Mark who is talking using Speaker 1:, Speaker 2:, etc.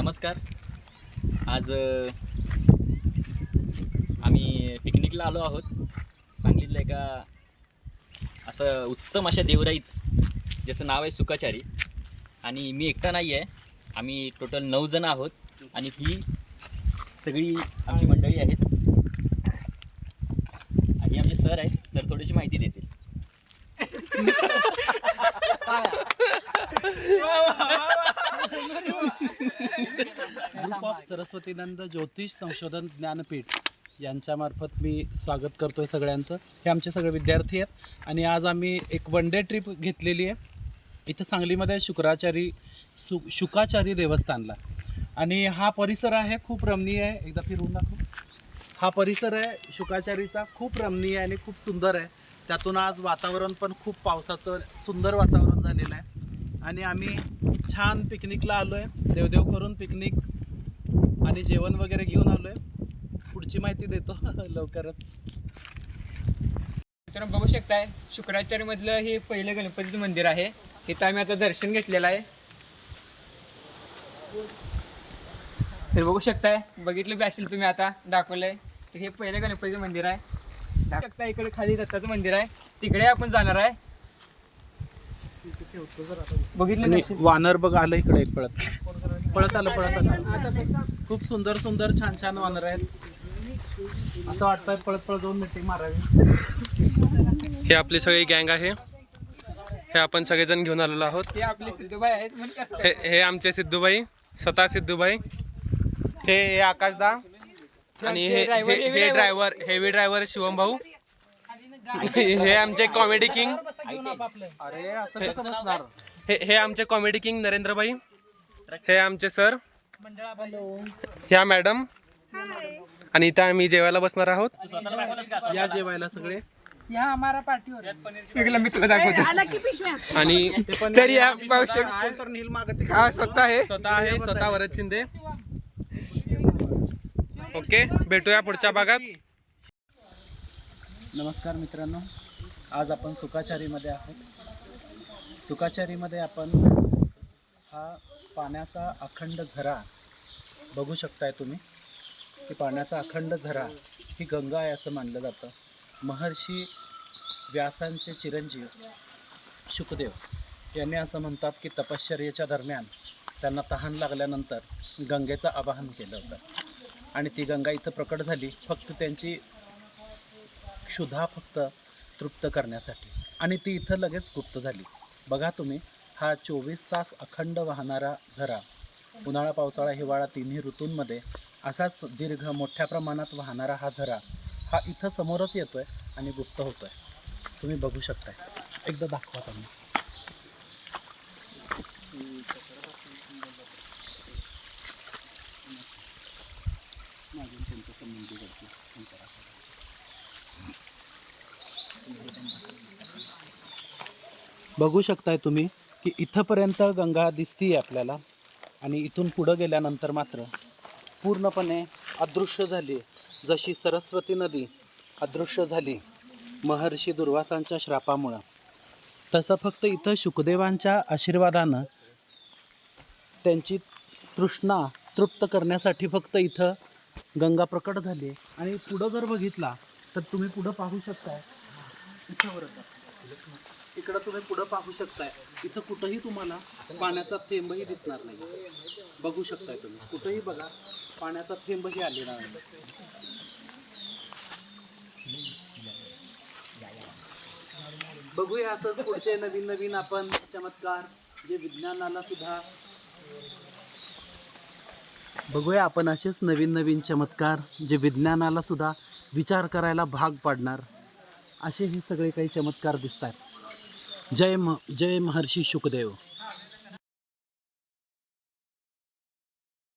Speaker 1: नमस्कार. आज आम्ही पिकनिकला आलो आहोत. सांगलीतल्या एका असं उत्तम अशा देवराईत ज्याचं नाव आहे सुकाचारी आणि मी एकटा नाही आहे आम्ही टोटल नऊ जण आहोत. आणि ही सगळी आमची मंडळी आहेत. आणि आमचे सर आहेत. सर थोडीशी माहिती देतील.
Speaker 2: ग्रुप ऑफ सरस्वतीनंद ज्योतिष संशोधन ज्ञानपीठ यांच्यामार्फत मी स्वागत करतोय सगळ्यांचं. हे आमचे सगळे विद्यार्थी आहेत आणि आज आम्ही एक वन डे ट्रिप घेतलेली आहे. इथं सांगलीमध्ये शुक्राचारी सु शुकाचारी देवस्थानला. आणि हा परिसर आहे खूप रमणीय आहे. एकदा फिरून दाखव. हा परिसर आहे शुकाचारीचा. खूप रमणीय आणि खूप सुंदर आहे. त्यातून आज वातावरण पण खूप पावसाचं सुंदर वातावरण झालेलं आहे. आणि आम्ही छान पिकनिकला आलो आहे देवदेव करून पिकनिक आणि जेवण वगैरे घेऊन आलो आहे पुढची माहिती देतो लवकरच.
Speaker 3: तर बघू शकताय शुक्राचार्यमधलं हे पहिलं गणपतीचं मंदिर आहे. इथं आम्ही आता दर्शन घेतलेलं आहे. तर बघू शकताय बघितलं बी असेल तुम्ही आता दाखवलंय. तर हे पहिलं गणपतीचं मंदिर आहे. शकता इकडे खाली दत्ताचं मंदिर आहे. तिकडे आपण जाणार आहे. बघितलं
Speaker 2: आणि. वानर बघ आलं इकडे एक पळत. पळत आलं पळत आलं. खूप सुंदर सुंदर छान छान वानर आहेत. असं वाटतंय पळत पळत जाऊन मिटिंग मारावी.
Speaker 4: हे आपली सगळी गँग आहे. हे आपण सगळेजण घेऊन आलेलो आहोत.
Speaker 3: हे आपले सिद्धूबाई आहेत म्हणजे कसं
Speaker 4: हे हे आमचे सिद्धूबाई स्वतः सिद्धूबाई. हे हे आकाशदा. आणि हे. ड्रायव्हर हेवी ड्रायव्हर शिवम भाऊ हे आमचे कॉमेडी किंग
Speaker 2: अरे असं कसं बसणार?
Speaker 4: हे हे आमचे कॉमेडी किंग नरेंद्रभाई हे आमचे सर ह्या मॅडम आणि इथं आम्ही जेवायला बसणार आहोत.
Speaker 2: या जेवायला सगळे.
Speaker 3: वेगळं मी तुला दाखवतो.
Speaker 5: आला की पिशव्या.
Speaker 4: आणि
Speaker 3: तरी या पाहू शकतो. हा स्वतः आहे.
Speaker 4: स्वतः आहे स्वतः वरद शिंदे. ओके भेटूया पुढच्या भागात.
Speaker 2: नमस्कार मित्रांनो. आज आपण सुखाचारीमध्ये आहोत. सुखाचारीमध्ये आपण हा पाण्याचा अखंड झरा बघू शकताय तुम्ही. की पाण्याचा अखंड झरा ही गंगा आहे असं मानलं जातं. महर्षी व्यासांचे चिरंजीव शुकदेव यांनी असं म्हणतात की तपश्चर्येच्या दरम्यान त्यांना तहान लागल्यानंतर गंगेचं आवाहन केलं होतं. आणि ती गंगा इथं प्रकट झाली. फक्त त्यांची क्षुधा फक्त तृप्त करण्यासाठी. आणि ती इथं लगेच गुप्त झाली. बघा तुम्ही हा चोवीस तास अखंड वाहणारा झरा उन्हाळा पावसाळा हिवाळा तिन्ही ऋतूंमध्ये असाच दीर्घ मोठ्या प्रमाणात वाहणारा हा झरा हा इथं समोरच येतो आहे आणि गुप्त होतो आहे तुम्ही बघू शकताय. एकदा दाखवा त्यांना बघू शकताय तुम्ही की इथंपर्यंत गंगा दिसती आपल्याला आणि इथून पुढं गेल्यानंतर मात्र पूर्णपणे अदृश्य झाली जशी सरस्वती नदी अदृश्य झाली महर्षी दुर्वासांच्या श्रापामुळं. तसं फक्त इथं शुकदेवांच्या आशीर्वादानं त्यांची तृष्णा तृप्त करण्यासाठी फक्त इथं गंगा प्रकट झाली आणि पुढं जर बघितला तर तुम्ही पुढं पाहू शकताय. इथं बरोबर इकडं तुम्ही पुढं पाहू शकताय. इथं कुठंही तुम्हाला पाण्याचा थेंबही दिसणार नाही. बघू शकताय तुम्ही. कुठंही बघा पाण्याचा थेंबही आलेला नाही. बघूया असंच पुढचे नवीन नवीन आपण चमत्कार जे विज्ञानाला सुद्धा बघूया आपण असेच नवीन नवीन चमत्कार जे विज्ञानाला सुद्धा विचार करायला भाग पाडणार. असे हे सगळे काही चमत्कार दिसत आहेत जय म जय महर्षी शुकदेव।